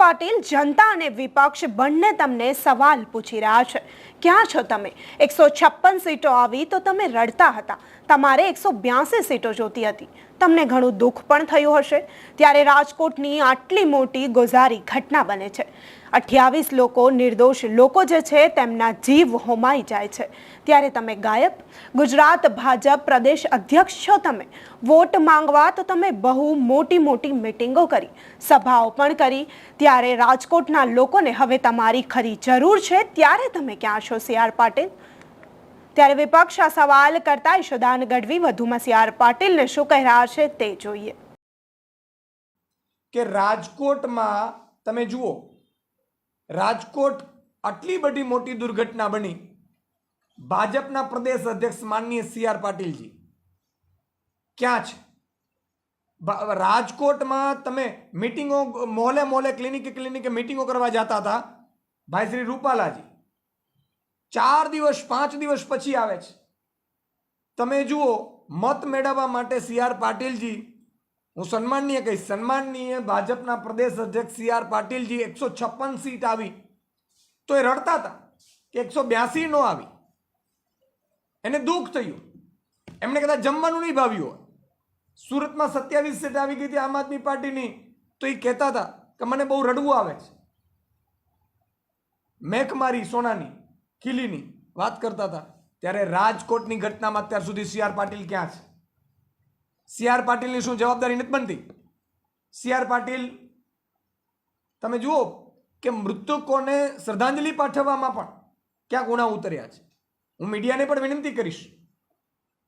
પાટીલ જનતા અને વિપક્ષ બંને તમને સવાલ પૂછી રહ્યા છે. ક્યાં છો તમે? એકસો છપ્પન સીટો આવી તો તમે રડતા હતા. તમારે એકસો બ્યાસી સીટો જોતી હતી. તમને ઘણું દુઃખ પણ થયું હશે. ત્યારે રાજકોટની આટલી મોટી ગોઝારી ઘટના બને છે. અઠ્યાવીસ લોકો નિર્દોષ લોકો જે છે તેમના જીવ હોમાઈ જાય છે. ત્યારે તમે ગાયબ, ગુજરાત ભાજપ પ્રદેશ અધ્યક્ષ છો તમે. વોટ માંગવા તો તમે બહુ મોટી મોટી મિટિંગો કરી, સભાઓ પણ કરી. ત્યારે રાજકોટના લોકોને હવે તમારી ખરી જરૂર છે. ત્યારે તમે ક્યાં છો, સી આર પાટીલ? ત્યારે વિપક્ષ આ સવાલ કરતા ઈશુદાન ગઢવી વધુમાં સી આર પાટીલને શું કહી રહ્યા છે તે જોઈએ. કે રાજકોટમાં, તમે જુઓ, રાજકોટ આટલી બધી મોટી દુર્ઘટના બની. ભાજપના પ્રદેશ અધ્યક્ષ માનનીય સી આર પાટીલજી. ક્યાં છે? રાજકોટમાં તમે મિટિંગો મોહલે મોહલે ક્લિનિકે ક્લિનિકે મિટિંગો કરવા જતા હતા. ભાઈ શ્રી રૂપાલાજી. ચાર દિવસ, પાંચ દિવસ પછી આવે છે. તમે જુઓ, મત મેળવવા માટે સી આર પાટીલજી, હું સન્માનનીય કહીશ, સન્માનનીય ભાજપના પ્રદેશ અધ્યક્ષ સી આર પાટીલજી એકસો છપ્પન સીટ આવી. તો એ રડતા હતા કે એકસો બ્યાસી નો આવી. એને દુઃખ થયું. એમણે કદાચ જમવાનું નહીં ભાવ્યું હોય. સુરતમાં સત્યાવીસ સીટ આવી ગઈ હતી આમ આદમી પાર્ટીની. તો એ કહેતા હતા કે મને બહુ રડવું આવે છે. મેઘમારી સોનાની. ખીલીની વાત કરતા હતા, ત્યારે રાજકોટની ઘટનામાં અત્યાર સુધી સી આર પાટીલ ક્યાં છે? સી આર પાટીલની શું જવાબદારી નથી બનતી? સી આર પાટીલ, તમે જુઓ કે મૃતકોને શ્રદ્ધાંજલિ પાઠવવામાં પણ ક્યાં ગુના ઉતર્યા છે. હું મીડિયાને પણ વિનંતી કરીશ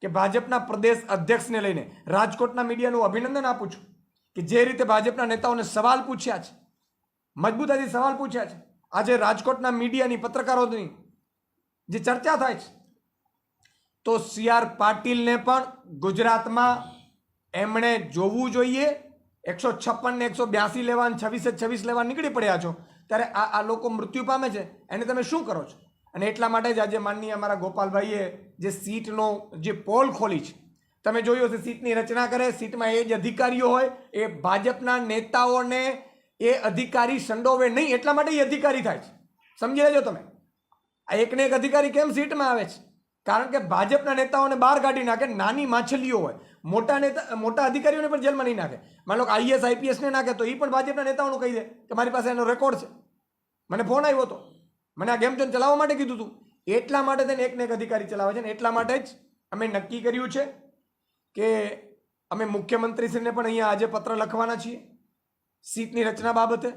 કે ભાજપના પ્રદેશ અધ્યક્ષને લઈને રાજકોટના મીડિયાનું અભિનંદન આપું છું કે જે રીતે ભાજપના નેતાઓને સવાલ પૂછ્યા છે મજબૂતાથી સવાલ પૂછ્યા છે. આજે રાજકોટના મીડિયાની પત્રકારોની જે ચર્ચા થાય છે. તો સી આર પાટીલને પણ ગુજરાતમાં એમણે જોવું જોઈએ. એકસો છપ્પન ને એકસો બ્યાસી લેવા છવ્વીસે છવ્વીસ લેવા નીકળી પડ્યા છો. ત્યારે આ આ લોકો મૃત્યુ પામે છે. એને તમે શું કરો છો? અને એટલા માટે જ આજે માનનીય અમારા ગોપાલભાઈએ જે સીટનો, જે પોલ ખોલી છે. તમે જોયું હશે, સીટની રચના કરે. સીટમાં એ જ અધિકારીઓ હોય. એ ભાજપના નેતાઓને એ અધિકારી સંડોવે નહીં. એટલા માટે એ અધિકારી થાય છે. સમજી લેજો તમે. આ એકને એક અધિકારી કેમ સીટમાં આવે છે? કારણ કે ભાજપના નેતાઓને બહાર કાઢી નાખે, નાની માછલીઓ હોય. મોટા નેતા, મોટા અધિકારીઓને પણ જેલમાં નહીં નાખે. માનો લો આઈએસ, આઈપીએસને નાખે તો એ પણ ભાજપના નેતાઓનું કહી દે કે મારી પાસે એનો રેકોર્ડ છે. મને ફોન આવ્યો હતો મને આ ગેમ ઝોન ચલાવવા માટે કીધું હતું એટલા માટે તેને એકને એક અધિકારી ચલાવે છે ને એટલા માટે જ અમે નક્કી કર્યું છે કે અમે મુખ્યમંત્રીશ્રીને પણ અહીંયા આજે પત્ર લખવાના છીએ. સીટની રચના બાબતે.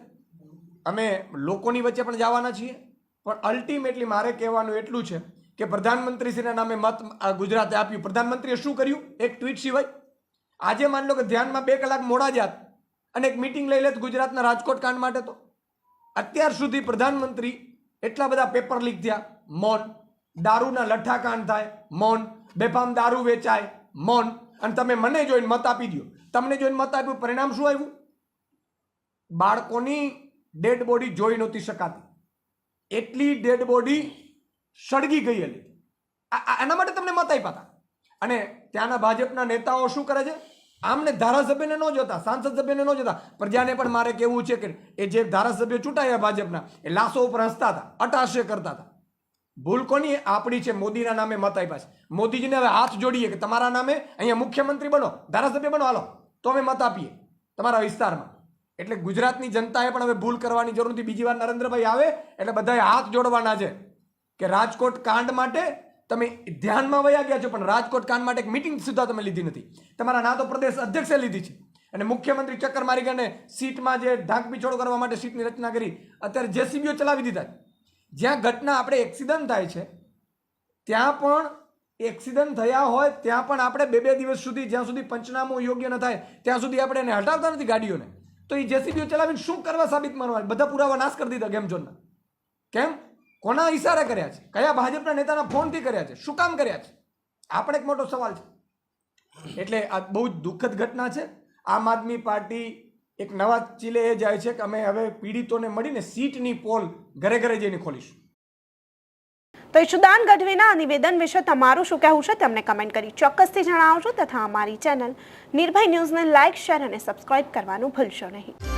અમે લોકોની વચ્ચે પણ જવાના છીએ. પણ અલ્ટિમેટલી મારે કહેવાનું એટલું છે કે પ્રધાનમંત્રીશ્રીના નામે મત ગુજરાતે આપ્યું. પ્રધાનમંત્રીએ શું કર્યું? એક ટ્વીટ સિવાય. આજે માની લો કે ધ્યાનમાં બે કલાક મોડા જાત અને એક મિટિંગ લઈ લેત ગુજરાતના રાજકોટ કાંડ માટે તો. અત્યાર સુધી પ્રધાનમંત્રી એટલા બધા પેપર લીક થયા. મૌન. દારૂના લઠ્ઠા કાંડ થાય. મૌન. બેફામ દારૂ વેચાય. મૌન. અને તમે મને જોઈને મત આપી દો તમને જોઈને મત આપ્યું. પરિણામ શું આવ્યું? બાળકોની ડેડ બોડી જોઈ નહોતી શકાતી. એટલી ડેડ બોડી સળગી ગઈ હતી એના માટે તમને મત આપ્યા હતા. અને ત્યાંના ભાજપના નેતાઓ શું કરે છે? આમને ધારાસભ્યને ન જોતા, સાંસદ સભ્યને ન જોતા. પ્રજાને પણ મારે કહેવું છે કે એ જે ધારાસભ્ય ચૂંટાયા ભાજપના, એ લાશો ઉપર હસતા હતા અટાશ્ય કરતા હતા. ભૂલ કોની? આપણી છે, મોદીના નામે મત આપ્યા છે. મોદીજીને હવે હાથ જોડીએ કે તમારા નામે અહીંયા મુખ્યમંત્રી બનો, ધારાસભ્ય બનો, હાલો. તો અમે મત આપીએ તમારા વિસ્તારમાં. એટલે ગુજરાતની જનતાએ પણ હવે ભૂલ કરવાની જરૂર નથી. બીજી વાર નરેન્દ્રભાઈ આવે એટલે બધાએ હાથ જોડવાના છે કે રાજકોટ કાંડ માટે તમે ધ્યાનમાં વયા ગયા છો, પણ રાજકોટ કાંડ માટે એક મિટિંગ સુધા તમે લીધી નથી. તમારા ના તો પ્રદેશ અધ્યક્ષે લીધી છે. અને મુખ્યમંત્રી ચક્કર મારી ગઈને સીટમાં જે ઢાંકપીછોડ કરવા માટે સીટની રચના કરી, અત્યારે જેસીબીઓ ચલાવી દીધા જ્યાં ઘટના આપણે એક્સિડન્ટ થાય છે, ત્યાં પણ એક્સિડન્ટ થયા હોય, ત્યાં પણ આપણે બે બે દિવસ સુધી, જ્યાં સુધી પંચનામું યોગ્ય ન થાય, ત્યાં સુધી આપણે એને હટાવતા નથી ગાડીઓને. તો એ જેસીબીઓ ચલાવીને શું કરવા સાબિત માનવા બધા પુરાવા નાશ કરી દીધા ગેમ ઝોનના કેમ? કોના ઈશારા કર્યા છે? કયા ભાજપના નેતાના ફોનથી કર્યા છે? શું કામ કર્યા છે? આ પણ એક મોટો સવાલ છે. એટલે આ બહુ જ દુઃખદ ઘટના છે. આમ આદમી પાર્ટી એક નવા ચીલે એ જાય છે કે અમે હવે પીડિતોને મળીને સીટની પોલ ઘરે ઘરે જઈને ખોલીશું. તો ઈશુદાન ગઢવીના નિવેદન વિશે તમારું શું કહેવું છે તમને કમેન્ટ કરી ચોક્કસથી જણાવજો તથા અમારી ચેનલ નિર્ભય ન્યૂઝને લાઇક શેર અને સબસ્ક્રાઇબ કરવાનું ભૂલશો નહીં.